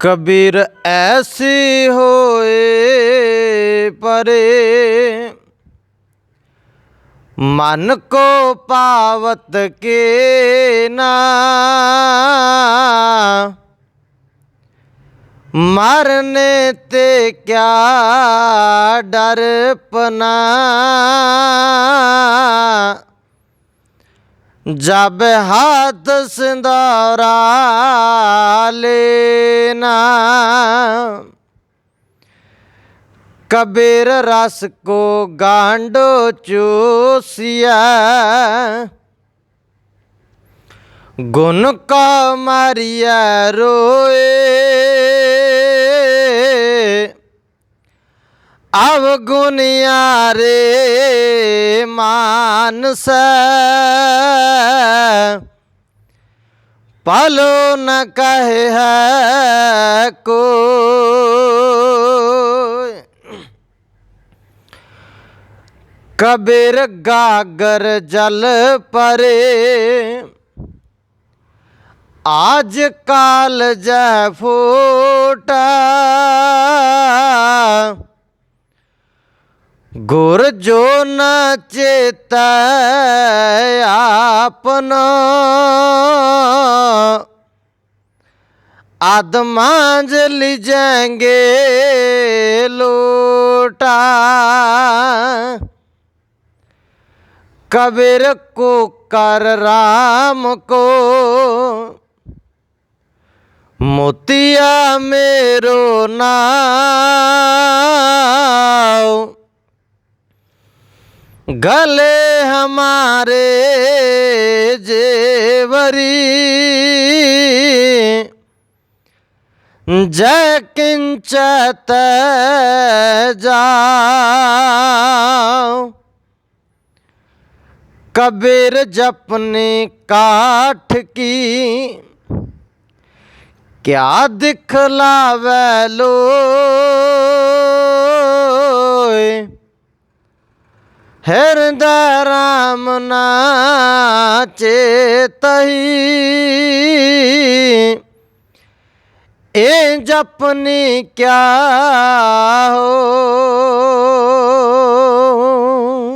कबीर ऐसी होए परे। मन को पावत के ना। मरने ते क्या डर पना। जब हाथ सिंदौरा कबीर रस को गांडो चूसिया। गुन का मारिया रोए। अवगुनिया रे मानस। पलो न कहे है को। कबीर गागर जल परे। आज काल जय फूटा। गुर जो न चेत आपना। आदमांज लोटा। कबीर को कर राम को। मोतिया मेरो नाव। गले हमारे जेवरी। जय किंचत जाओ। कबीर जपने काठ की क्या दिखलावे लो हृदय राम नाचे तही ए जपनी क्या हो